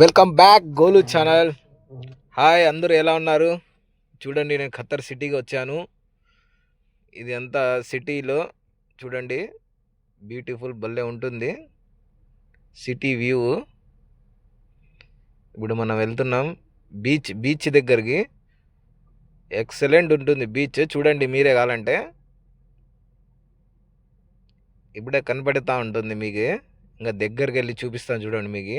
Welcome back Golu channel hi అందరూ ఎలా ఉన్నారు? చూడండి నేను ఖత్తర్ సిటీకి వచ్చాను. ఇది అంతా సిటీలో చూడండి బ్యూటిఫుల్ భలే ఉంటుంది. సిటీ వ్యూ ఇప్పుడు మనం వెళ్తున్నాం బీచ్ బీచ్ దగ్గరికి. ఎక్సలెంట్ ఉంటుంది బీచ్ చూడండి మీరే కావాలంటే. ఇప్పుడే కనపడతా ఉంటుంది మీకు. ఇంకా దగ్గరికి వెళ్ళి చూపిస్తాను చూడండి మీకు.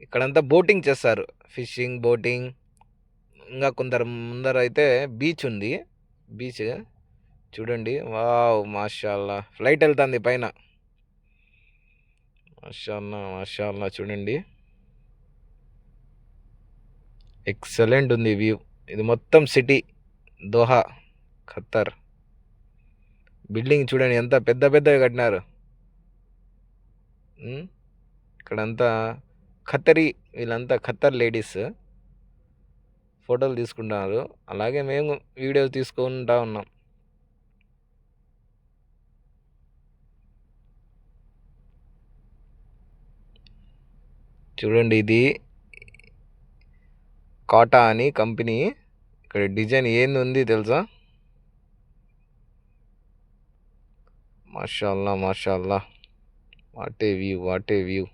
ఇక్కడంతా బోటింగ్ చేస్తారు. Fishing boating. ఇంకా కొందరు ముందర అయితే బీచ్ ఉంది. బీచ్ చూడండి. వావ్! మాషాల్లా! ఫ్లైట్ వెళ్తుంది పైన. మాషాల్లా మాషాల్లా చూడండి. ఎక్సలెంట్ ఉంది వ్యూ. ఇది మొత్తం సిటీ. దోహా ఖత్తర్. బిల్డింగ్ చూడండి ఎంత పెద్ద పెద్దవి కట్టినారు. ఇక్కడంతా ఖత్తరీ వీళ్ళంతా ఖత్తర్ లేడీస్. ఫోటోలు తీసుకుంటున్నారు. అలాగే మేము వీడియోస్ తీసుకుంటా ఉన్నాం. చూడండి ఇది. కాటా అని కంపెనీ. ఇక్కడ డిజైన్ ఏంది ఉంది తెలుసా? మాషాల్లా మాషాల్లా. What a view what a view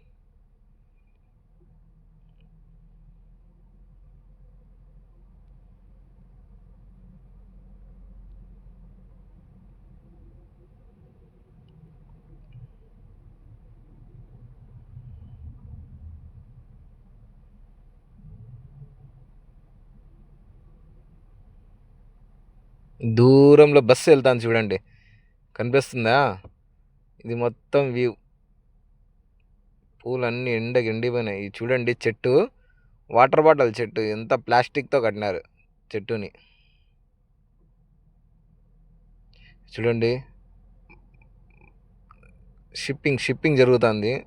దూరంలో బస్సు వెళ్తాను చూడండి. కనిపిస్తుందా? ఇది మొత్తం వ్యూ పూలన్నీ ఎండకి ఎండిపోయినాయి చూడండి చెట్టు. వాటర్ బాటిల్ చెట్టు. ఎంత ప్లాస్టిక్తో కట్టినారు చెట్టుని. చూడండి. షిప్పింగ్ షిప్పింగ్ జరుగుతుంది.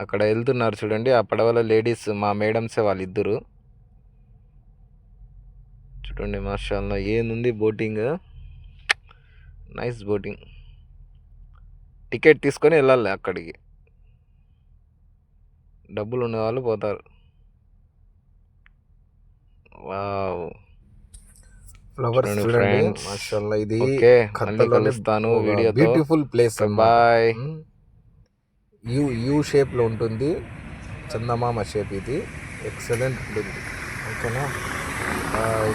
అక్కడ వెళ్తున్నారు చూడండి. ఆ పడవలో లేడీస్ మా మేడమ్సే వాళ్ళిద్దరు. చూడండి మార్షాల్లో ఏంది బోటింగ్. Nice boating. టికెట్ తీసుకొని వెళ్ళాలి అక్కడికి. డబ్బులు ఉన్న వాళ్ళు పోతారు. వావ్. Flowers friends. మాషాల్లా ఇది ఓకే మళ్ళీ కలుస్తాను వీడియోతో beautiful place bye you you షేప్లో ఉంటుంది. చందమామ షేప్ ఇది. ఎక్సలెంట్ ఉంటుంది. ఓకేనా? బాయ్